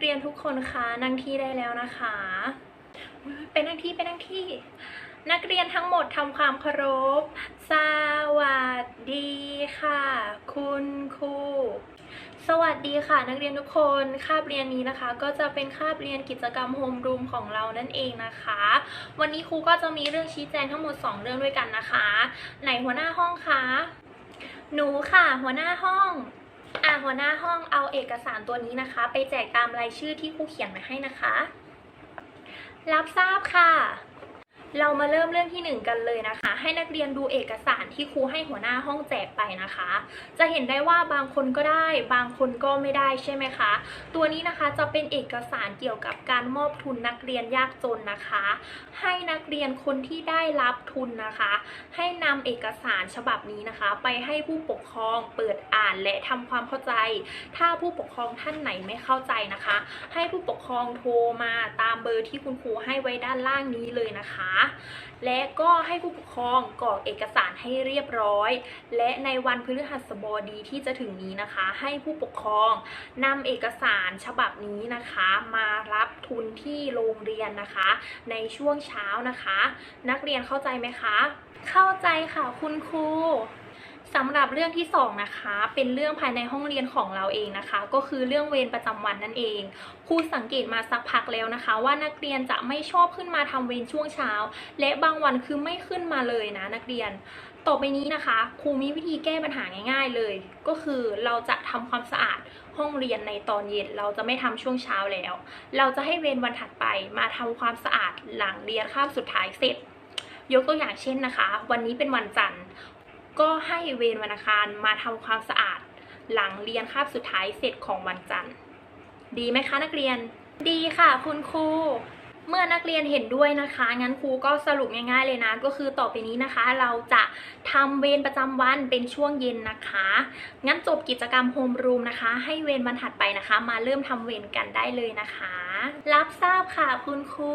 เรียนทุกคนคะนั่งที่ได้แล้วนะคะเป็นนั่งที่เป็นนั่งที่ นักเรียนทั้งหมดทำความเคารพ สวัสดีค่ะ คุณครูสวัสดีค่ะนักเรียนทุกคนคาบเรียนนี้นะคะ ก็จะเป็นคาบเรียนกิจกรรมโฮมรูมของเรานั่นเองนะคะ วันนี้ครูก็จะมีเรื่องชี้แจงทั้งหมด 2 เรื่องด้วยกันนะคะ ไหนหัวหน้าห้องคะหนูค่ะ หัวหน้าห้อง อะหัวหน้าห้องเอาเอกสารตัวนี้นะคะ ไปแจกตามรายชื่อที่ครูเขียนมาให้นะคะ รับทราบค่ะ เรามาเริ่มเรื่องที่หนึ่งกันเลยนะคะ ให้นักเรียนดูเอกสารที่ครูให้หัวหน้าห้องแจกไปนะคะ จะเห็นได้ว่าบางคนก็ได้ บางคนก็ไม่ได้ใช่ไหมคะ ตัวนี้นะคะจะเป็นเอกสารเกี่ยวกับการมอบทุนนักเรียนยากจนนะคะ ให้นักเรียนคนที่ได้รับทุนนะคะ ให้นำเอกสารฉบับนี้นะคะ ไปให้ผู้ปกครองเปิดอ่านและทำความเข้าใจ ถ้าผู้ปกครองท่านไหนไม่เข้าใจนะคะ ให้ผู้ปกครองโทรมาตามเบอร์ที่คุณครูให้ไว้ด้านล่างนี้เลยนะคะและก็ให้ผู้ปกครองกรอกเอกสารให้เรียบร้อย และในวันพฤหัสบดีที่จะถึงนี้นะคะ ให้ผู้ปกครองนำเอกสารฉบับนี้นะคะ มารับทุนที่โรงเรียนนะคะ ในช่วงเช้านะคะ นักเรียนเข้าใจไหมคะ เข้าใจค่ะคุณครู สำหรับเรื่องที่สองนะคะเป็นเรื่องภายในห้องเรียนของเราเองนะคะ ก็คือเรื่องเวรประจำวันนั่นเองครูสังเกตมาสักพักแล้วนะคะ ว่านักเรียนจะไม่ชอบขึ้นมาทำเวรช่วงเช้า และบางวันคือไม่ขึ้นมาเลยนะนักเรียน ต่อไปนี้นะคะครูมีวิธีแก้ปัญหาง่าย ๆเลย ก็คือเราจะทำความสะอาดห้องเรียนในตอนเย็นเราจะไม่ทำช่วงเช้าแล้ว เราจะให้เวรวันถัดไปมาทำความสะอาดหลังเรียนคาบสุดท้ายเสร็จยกตัวอย่างเช่นนะคะ วันนี้เป็นวันจันทร์ ก็ให้เวรวันอังคารมาทำความสะอาด หลังเรียนคาบสุดท้ายเสร็จของวันจันทร์ ดีไหมคะนักเรียน ดีค่ะ คุณครู เมื่อนักเรียนเห็นด้วยนะคะ งั้นครูก็สรุปง่ายๆเลยนะ ก็คือต่อไปนี้นะคะ เราจะทำเวรประจำวันเป็นช่วงเย็นนะคะ งั้นจบกิจกรรมโฮมรูมนะคะ ให้เวรวันถัดไปนะคะ มาเริ่มทำเวรกันได้เลยนะคะ รับทราบค่ะคุณครู